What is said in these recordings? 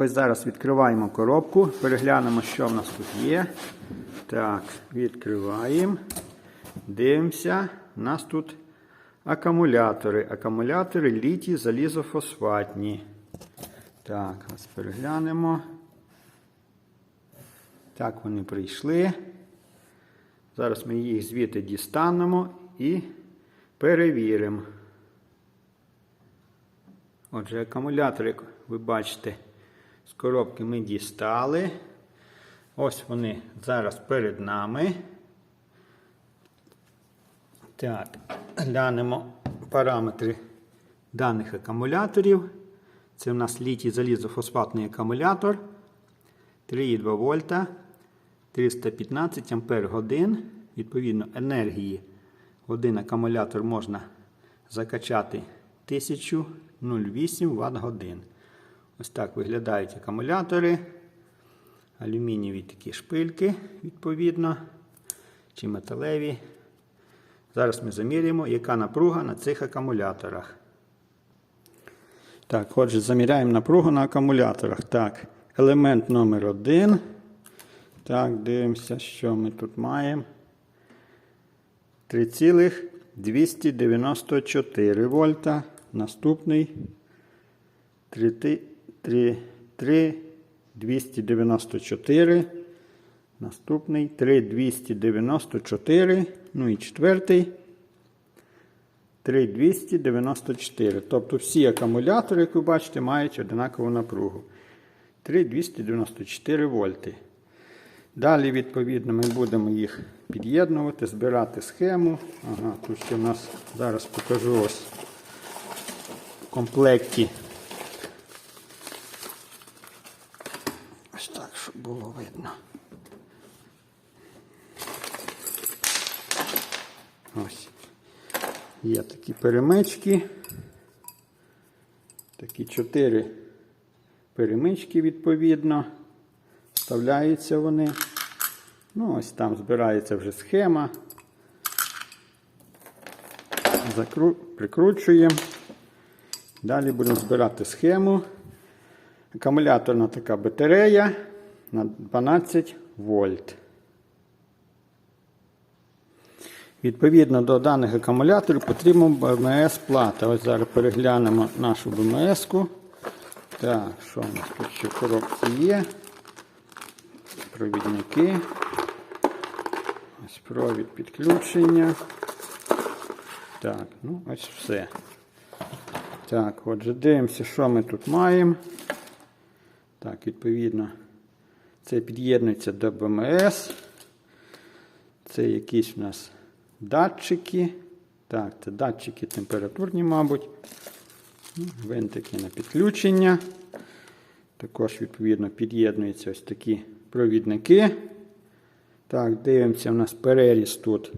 Ось зараз відкриваємо коробку, переглянемо, що в нас тут є. Так, відкриваємо. Дивимося. У нас тут акумулятори. Акумулятори літій залізофосфатні. Так, ось переглянемо. Так, вони прийшли. Зараз ми їх звідти дістанемо і перевіримо. Отже, акумулятор, як ви бачите, з коробки ми дістали. Ось вони зараз перед нами. Так, глянемо параметри даних акумуляторів. Це у нас літій залізофосфатний акумулятор 3,2 вольта, 315 ампер годин. Відповідно, енергії один акумулятор можна закачати 1008 Вт годин. Ось так виглядають акумулятори. Алюмінієві такі шпильки, відповідно, чи металеві. Зараз ми заміряємо, яка напруга на цих акумуляторах. Так, отже, заміряємо напругу на акумуляторах. Так, елемент номер один. Так, дивимося, що ми тут маємо. 3,294 вольта. Наступний 3,294. Наступний 3,294. Ну і четвертий 3,294. Тобто всі акумулятори, як ви бачите, мають однакову напругу. 3,294 вольти. Далі, відповідно, ми будемо їх під'єднувати, збирати схему. Ага, тут ще в нас зараз покажу ось в комплекті. Ось так, щоб було видно. Ось. Є такі перемички. Такі чотири перемички, відповідно. Вставляються вони. Ну, ось там збирається вже схема. Закру... Прикручуємо. Далі будемо збирати схему. Акумуляторна така батарея на 12 вольт. Відповідно до даних акумуляторів потрібна БМС плата. Ось зараз переглянемо нашу БМС-ку. Так, що у нас тут ще коробці є? Провідники. Ось провід підключення. Так, ну ось все. Так, отже, дивимося, що ми тут маємо. Так, відповідно, це під'єднується до БМС. Це якісь у нас датчики. Так, це датчики температурні, мабуть. Ну, Винтики на підключення. Також, відповідно, під'єднуються ось такі провідники. Так, дивимося, у нас переріз тут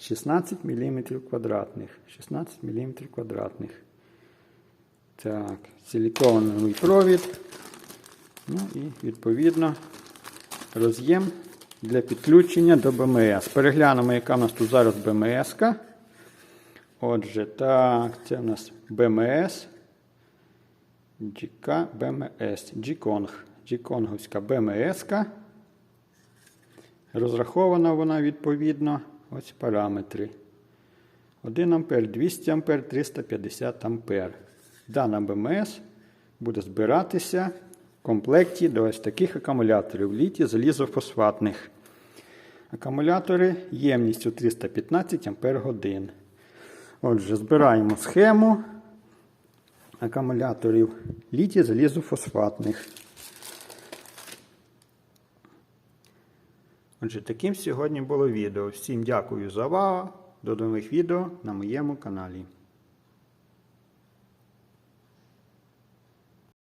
16 мм квадратних. 16 мм квадратних. Так, силіконовий провід. Ну і відповідно роз'єм для підключення до БМС. Переглянемо, яка в нас тут зараз БМС. -ка. Отже, так, це в нас БМС. GK BMS. G-Kong. G-Konговська БМС. -ка. Розрахована вона відповідно. Ось параметри. 1 А, 200 А, 350 А. Дана БМС буде збиратися комплекті до ось таких акумуляторів літі залізофосфатних. Акумулятори ємністю 315 Ах. Отже, збираємо схему акумуляторів літі залізофосфатних. Отже, таким сьогодні було відео. Всім дякую за увагу. До нових відео на моєму каналі.